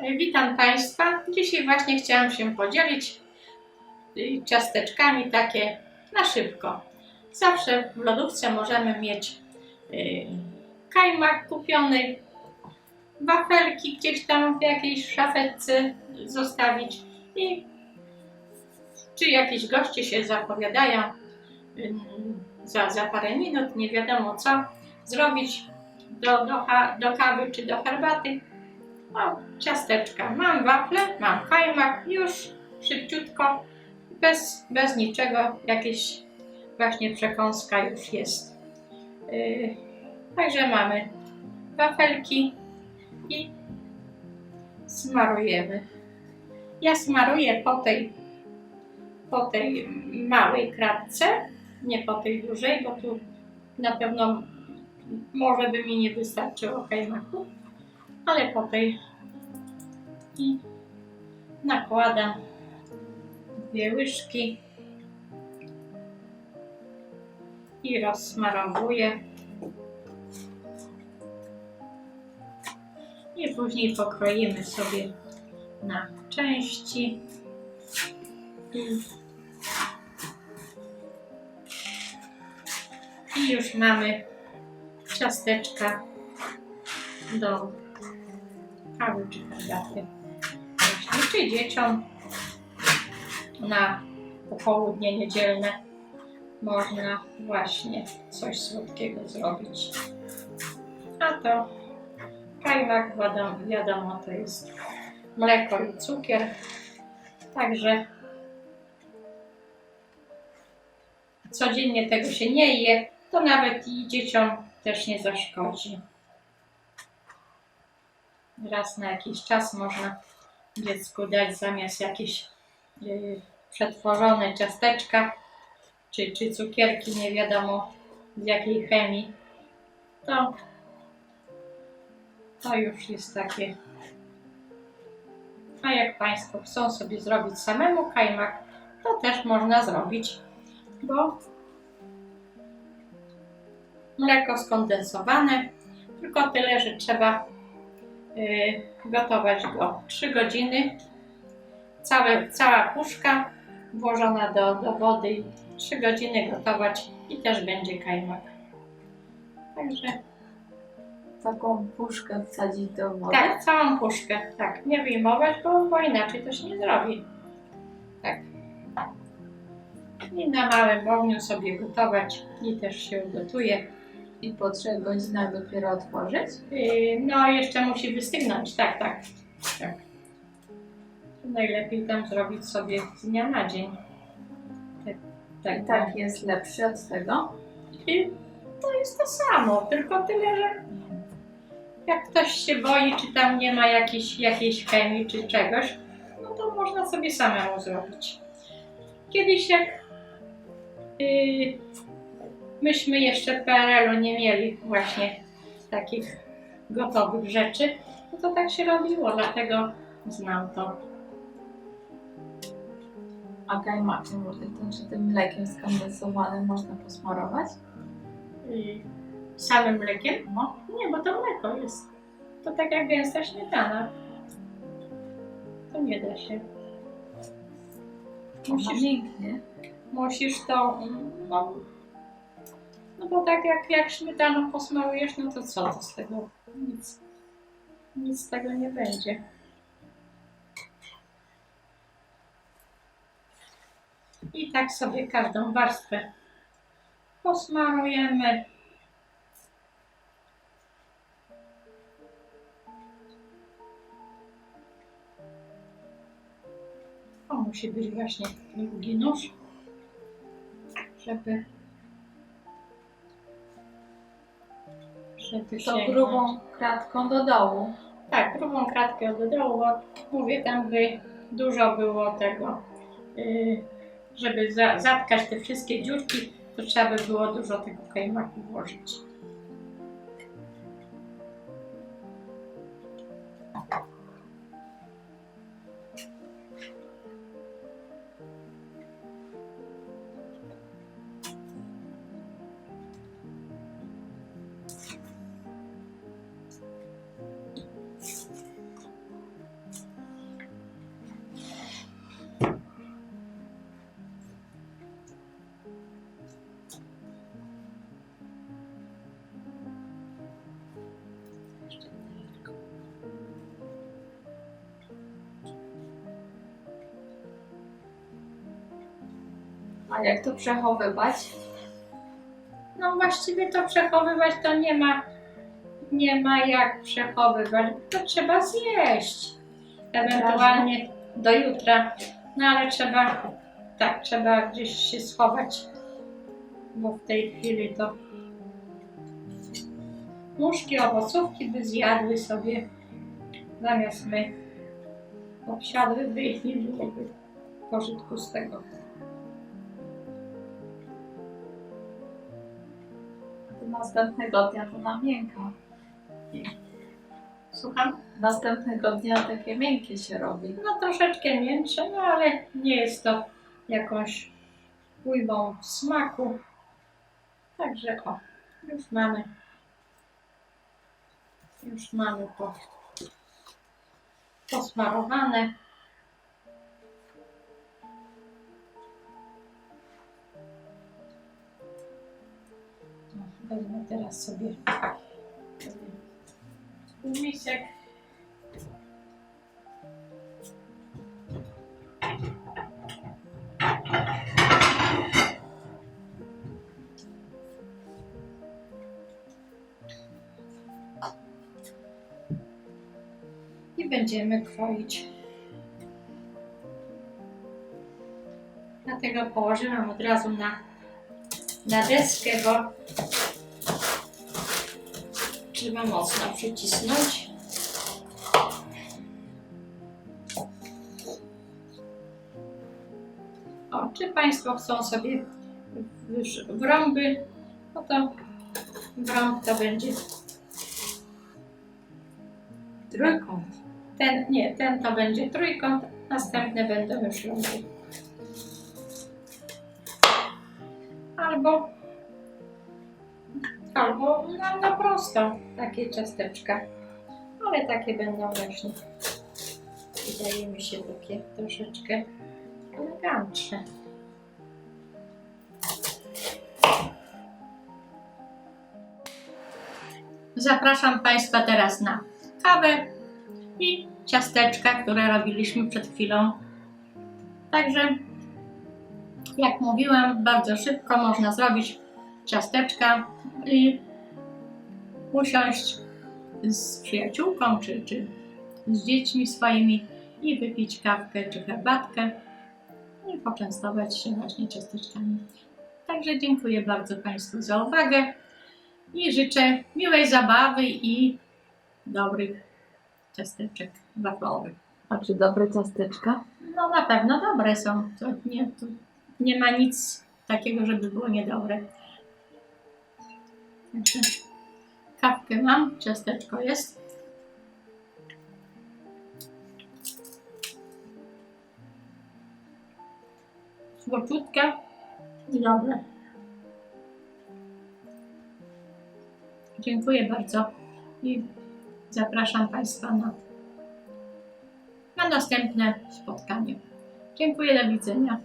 Witam Państwa. Dzisiaj właśnie chciałam się podzielić y, ciasteczkami takie na szybko. Zawsze w lodówce możemy mieć y, kajmak kupiony, wafelki gdzieś tam w jakiejś szafetce zostawić i czy jakieś goście się zapowiadają y, za, za parę minut, nie wiadomo co, zrobić do, do, do kawy czy do herbaty. O, ciasteczka. Mam wafle, mam kajmak, już szybciutko, bez, bez niczego, jakieś właśnie przekąska już jest. Yy, także mamy wafelki i smarujemy. Ja smaruję po tej, po tej małej kratce, nie po tej dużej, bo tu na pewno może by mi nie wystarczyło kajmaku, ale po tej i nakładam dwie łyżki i rozsmarowuję. I później pokroimy sobie na części. I już mamy ciasteczka do kawy czy herbaty. Właśnie, czy dzieciom na popołudnie niedzielne można właśnie coś słodkiego zrobić. A to kajmak, wiadomo, to jest mleko i cukier. Także codziennie tego się nie je, to nawet i dzieciom też nie zaszkodzi. Raz na jakiś czas można dziecku dać zamiast jakieś yy, przetworzone ciasteczka czy, czy cukierki, nie wiadomo z jakiej chemii, to, to już jest takie. A jak Państwo chcą sobie zrobić samemu kajmak, to też można zrobić, bo mleko skondensowane, tylko tyle, że trzeba y, gotować go 3 godziny. Całe, cała puszka włożona do, do wody i 3 godziny gotować i też będzie kajmak. Także Taką puszkę wsadzić do wody. tak, całą puszkę, tak, nie wyjmować, bo, bo inaczej to się nie zrobi. Tak. I na małym ogniu sobie gotować i też się ugotuje. I po trzech godzinach dopiero otworzyć. Yy, No, jeszcze musi wystygnąć, tak, tak. tak. Najlepiej tam zrobić sobie z dnia na dzień. Tak, tak, I tak jest lepszy od tego. I to jest to samo, tylko tyle, że jak ktoś się boi, czy tam nie ma jakiejś, jakiejś chemii, czy czegoś, no to można sobie samemu zrobić. Kiedyś jak yy, myśmy jeszcze w PRL-u nie mieli właśnie takich gotowych rzeczy, no to tak się robiło, dlatego znam to. A kajmakiem, tym, czy tym mlekiem skondensowanym można posmarować? Yy, samym mlekiem? No. Nie, bo to mleko jest. To tak jak gęsta śmietana. To nie da się. Musisz, mięknie. musisz to, mm, no, no bo tak jak, jak śmietaną posmarujesz, no to co to z tego? Nic. Nic z tego nie będzie. I tak sobie każdą warstwę posmarujemy. O, musi być właśnie długi nóż, żeby żeby To sięgnąć. grubą kratką do dołu. Tak, grubą kratkę do dołu, bo mówię, tam by dużo było tego, yy, żeby za, zatkać te wszystkie dziurki, to trzeba by było dużo tego kajmaku włożyć. A jak to przechowywać? No właściwie to przechowywać to nie ma, nie ma jak przechowywać, to trzeba zjeść. Ewentualnie do jutra, no ale trzeba, tak, trzeba gdzieś się schować, bo w tej chwili to muszki, owocówki by zjadły sobie, zamiast my obsiadłyby i nie byłoby pożytku z tego. Następnego dnia to na miękko. Słucham? Następnego dnia takie miękkie się robi. No troszeczkę miększe, no ale nie jest to jakąś ujmą smaku. Także o, już mamy. Już mamy to posmarowane. Teraz sobie półmisek. i będziemy kroić. Dlatego położyłam od razu na, na deskę, bo trzeba mocno przycisnąć. O, czy Państwo chcą sobie w, w rąby, no to w rąb to będzie Trójkąt. Ten, nie, ten to będzie trójkąt, następne będą już rundy. Albo, albo na, na prosto takie ciasteczka, ale takie będą właśnie, wydaje mi się, takie troszeczkę elegantsze. Zapraszam Państwa teraz na kawę i ciasteczka, które robiliśmy przed chwilą. Także, jak mówiłam, bardzo szybko można zrobić ciasteczka i usiąść z przyjaciółką czy, czy z dziećmi swoimi i wypić kawkę czy herbatkę i poczęstować się właśnie ciasteczkami. Także dziękuję bardzo Państwu za uwagę i życzę miłej zabawy i dobrych ciasteczek waflowych. A czy dobre ciasteczka? No na pewno dobre są. To nie, tu nie ma nic takiego, żeby było niedobre. Także kawkę mam, ciasteczko jest. Słodziutkie i dobre. Dziękuję bardzo i zapraszam Państwa na na następne spotkanie. Dziękuję, do widzenia.